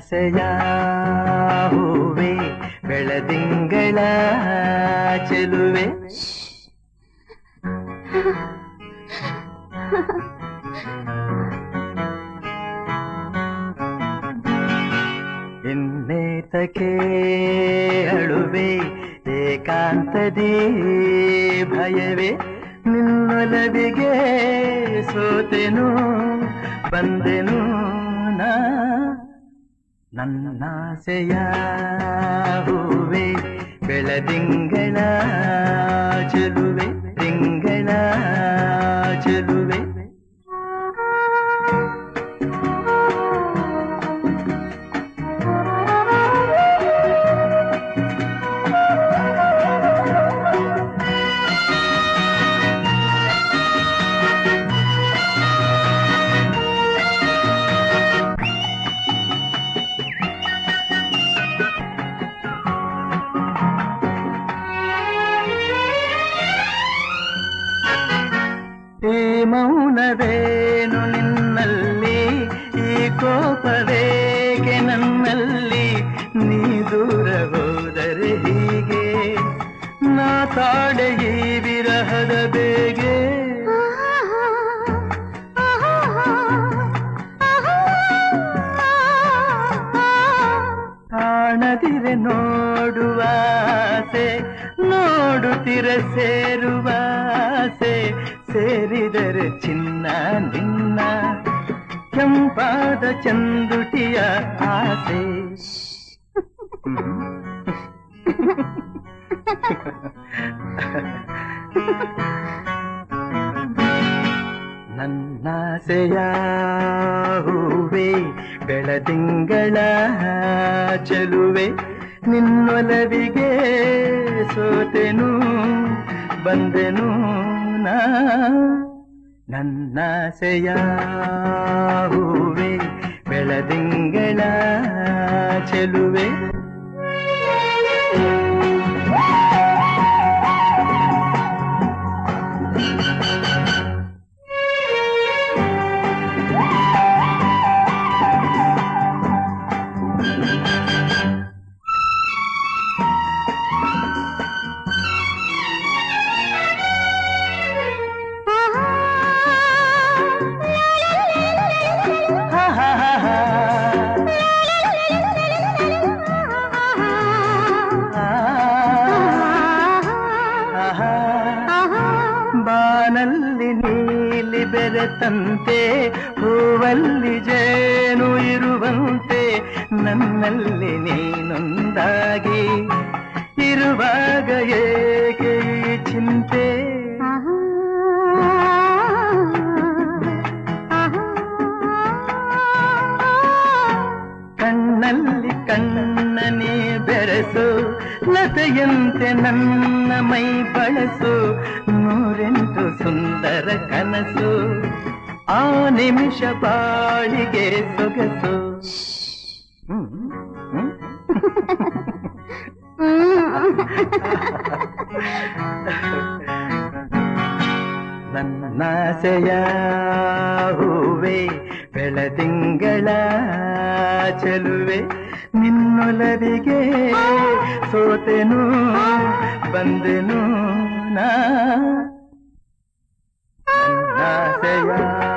ನನ್ನಾಸೆಯ ಹೂವೆ ಬೆಳದಿಂಗಳ ಚೆಲುವೆ ಇನ್ನೇತಕ್ಕೆ ಅಳುವೆ ಏಕಾಂತದಿ ಭಯವೇ ನಿನ್ನೊಲವಿಗೆ ಸೋತೆನು ಬಂದೆನು ನಾ ನನ್ನಾಸೆಯ ಹೂವೆ ಬೆಳದಿಂಗಳ ಚೆಲುವೆ ಮೌನವೇನು ನಿನ್ನಲ್ಲಿ? ಈ ಕೋಪವೇಗೆ ನನ್ನಲ್ಲಿ? ನೀ ದೂರ ಹೋದರೆ ಹೀಗೆ? ನಾ ತಾಡೆ ಈ ವಿರಹದ ಬೇಗೆ? ಕಾಣದಿರೆ ನೋಡುವ ಆಸೆ, ನೋಡುತ್ತಿರ ಸೇರುವ ಆಸೆ ಸೇರಿದರೆ ಚಿನ್ನ ನಿನ್ನ. ಕೆಂಪಾದ ಚಂದುಟಿಯ ಆಸೆ. ನನ್ನಾಸೆಯ ಹೂವೆ ಬೆಳದಿಂಗಳ ಚಲುವೆ ನಿನ್ನೊಲವಿಗೆ ಸೋತೆನು ಬಂದೆನು. ನಾ ನನ್ನಾಸೆಯ ಹೂವೆ ಬೆಳದಿಂಗಳ ಚೆಲುವೆ. ಬೆರೆತಂತೆ ಹೂವಲ್ಲಿ ಜೇನು ಇರುವಂತೆ ನನ್ನಲ್ಲಿ ನೀನೊಂದಾಗಿ ಇರುವಾಗ ಏಕೆ ಚಿಂತೆ? ಕಣ್ಣಲ್ಲಿ ಕಣ್ಣನೇ ಬೆರೆಸು ಲತೆಯಂತೆ ನನ್ನ ಮೈ ಬಳಸು ನೂರೆಂಟು ಸುಂದರ ಕನಸು ಆ ನಿಮಿಷ ಬಾಳಿಗೆ ಸೊಗಸು ಹ್ಮ್, ಹ್ಮ್. ನನ್ನಾಸೆಯ ಹೂವೆ ಬೆಳದಿಂಗಳ ಚೆಲುವೆ ನಿನ್ನೊಲವಿಗೆ ಸೋತೆನು ಬಂದೆನು ನಾ I say.